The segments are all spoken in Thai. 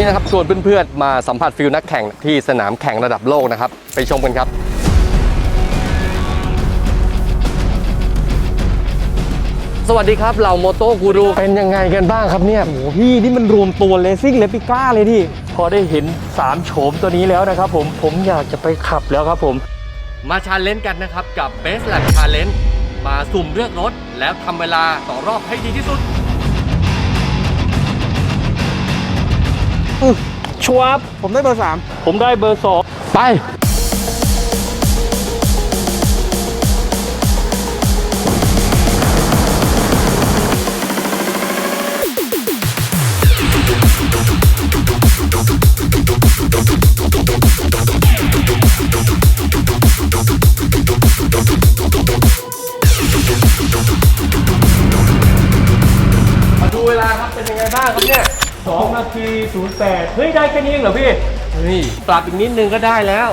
นี้นะครับชวนเพื่อนๆมาสัมผัสฟิลนักแข่งที่สนามแข่งระดับโลกนะครับ ไปชมกันครับสวัสดีครับเหล่าโมโต้กูรูเป็นยังไงกันบ้างครับเนี่ย โอ้โหพี่นี่มันรวมตัวเลซิ่งเลปิก้าเลยที่พอได้เห็น 3 โฉมตัวนี้แล้วนะครับผมผมอยากจะไปขับแล้วครับผม มาชาเลนจ์กันนะครับกับ Best Lap Challenge มาสุ่มเลือกรถ แล้วทำเวลาต่อรอบให้ดีที่สุด ชัวบผมได้เบอร์ผมได้เบอร์สองไป มาดูเวลาครับ เป็นยังไงบ้างครับเนี่ย สองนาทีศูนย์แปดเฮ้ยได้แค่นี้เองเหรอพี่ เฮ้ยปรับอีกนิดนึงก็ได้แล้ว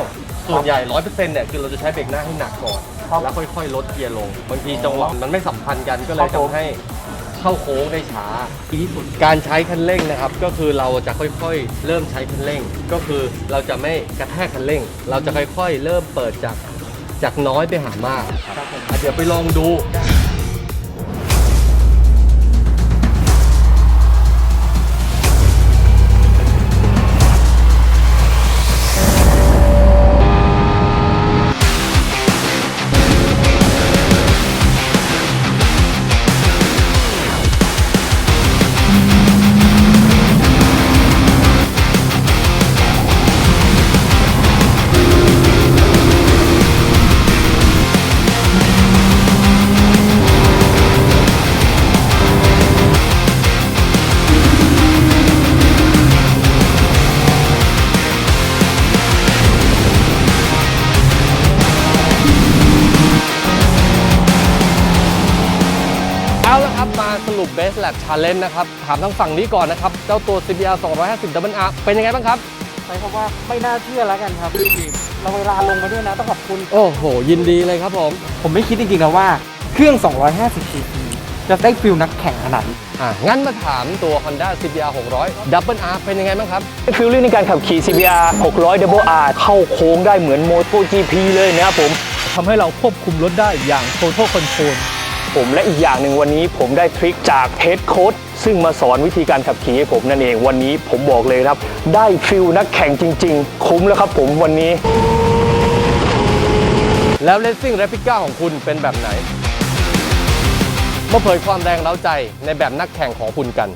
ส่วนใหญ่ร้อยเปอร์เซ็นต์เนี่ยคือเราจะใช้เบรกหน้าให้หนักก่อนแล้วค่อยๆ ลดเกียร์ลง บางทีจังหวะมันไม่สัมพันธ์กันก็เลยทำให้เข้าโค้งได้ช้าที่สุดการใช้คันเร่งนะครับ ก็คือเราจะค่อยๆ เริ่มใช้คันเร่ง ก็คือเราจะไม่กระแทกคันเร่ง เราจะค่อยๆ เริ่มเปิดจากจากน้อยไปหามากอะเดี๋ยวไปลองดู เอาละครับมาสรุป Best Lap Challenge นะครับ ถามทั้งฝั่งนี้ก่อนนะครับ เจ้าตัว CBR 250 Double R เป็นยังไงบ้างครับ ใช้คำว่าไม่น่าเชื่อแล้วกันครับเราเวลาลงมาด้วยนะต้องขอบคุณ โอ้โห ยินดีเลยครับผม ผมไม่คิดจริงๆนะว่าเครื่อง 250 cc จะได้ฟิลนักแข่งขนาดนี้อะงั้นมาถามตัว Honda CBR 600 Double R เป็นยังไงบ้างครับ ฟิลลิ่งในการขับขี่ CBR 600 Double R เข้าโค้งได้เหมือน Moto GP เลยนะครับผมทำให้เราควบคุมรถได้อย่าง Total Control ผมและอีกอย่างหนึ่งวันนี้ผมได้ทริคจากเฮดโค้ดซึ่งมาสอนวิธีการขับขี่ให้ผมนั่นเองวันนี้ผมบอกเลยครับ ได้ฟิลนักแข่งจริง ๆ คุ้มแล้วครับผมวันนี้ แล้วเลสซิ่งแรปิก้าของคุณเป็นแบบไหนมาเผยความแรงเร้าใจในแบบนักแข่งของคุณกัน